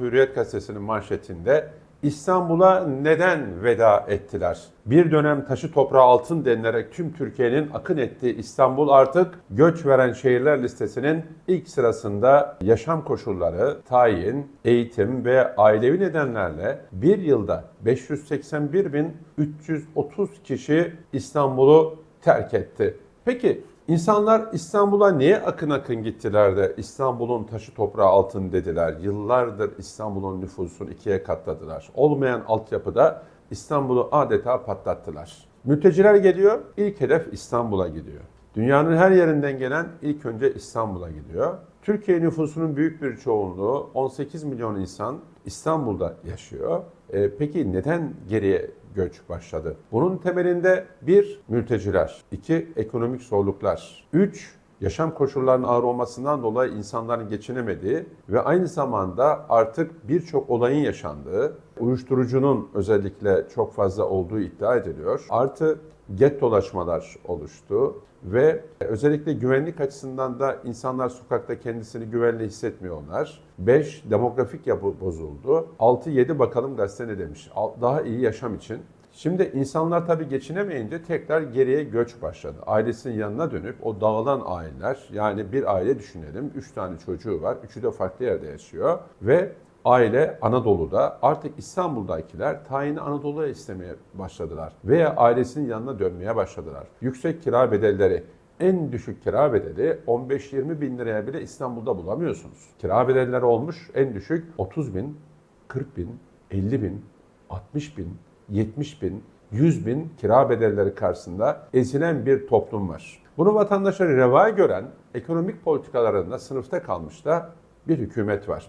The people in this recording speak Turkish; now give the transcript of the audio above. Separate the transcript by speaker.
Speaker 1: Hürriyet gazetesinin manşetinde İstanbul'a neden veda ettiler? Bir dönem taşı toprağı altın denilerek tüm Türkiye'nin akın ettiği İstanbul artık göç veren şehirler listesinin ilk sırasında yaşam koşulları, tayin, eğitim ve ailevi nedenlerle bir yılda 581.330 kişi İstanbul'u terk etti. Peki İnsanlar İstanbul'a niye akın akın gittiler de İstanbul'un taşı toprağı altın dediler. Yıllardır İstanbul'un nüfusunu ikiye katladılar. Olmayan altyapıda İstanbul'u adeta patlattılar. Mülteciler geliyor, ilk hedef İstanbul'a gidiyor. Dünyanın her yerinden gelen ilk önce İstanbul'a gidiyor. Türkiye nüfusunun büyük bir çoğunluğu 18 milyon insan İstanbul'da yaşıyor. E, peki neden geriye göç başladı? Bunun temelinde bir mülteciler, iki ekonomik zorluklar, üç yaşam koşullarının ağır olmasından dolayı insanların geçinemediği ve aynı zamanda artık birçok olayın yaşandığı, uyuşturucunun özellikle çok fazla olduğu iddia ediliyor. Artı gettolaşmalar oluştu ve özellikle güvenlik açısından da insanlar sokakta kendisini güvenli hissetmiyorlar. 5. Demografik yapı bozuldu. 6-7 bakalım gazete ne demiş. Daha iyi yaşam için. Şimdi insanlar tabii geçinemeyince tekrar geriye göç başladı. Ailesinin yanına dönüp o dağılan aileler yani bir aile düşünelim. 3 tane çocuğu var. Üçü de farklı yerde yaşıyor ve aile Anadolu'da artık İstanbul'dakiler tayini Anadolu'ya istemeye başladılar. Veya ailesinin yanına dönmeye başladılar. Yüksek kira bedelleri en düşük kira bedeli 15-20 bin liraya bile İstanbul'da bulamıyorsunuz. Kira bedelleri olmuş en düşük 30 bin, 40 bin, 50 bin, 60 bin, 70 bin, 100 bin kira bedelleri karşısında ezilen bir toplum var. Bunu vatandaşları reva gören ekonomik politikalarında sınıfta kalmış da bir hükümet var.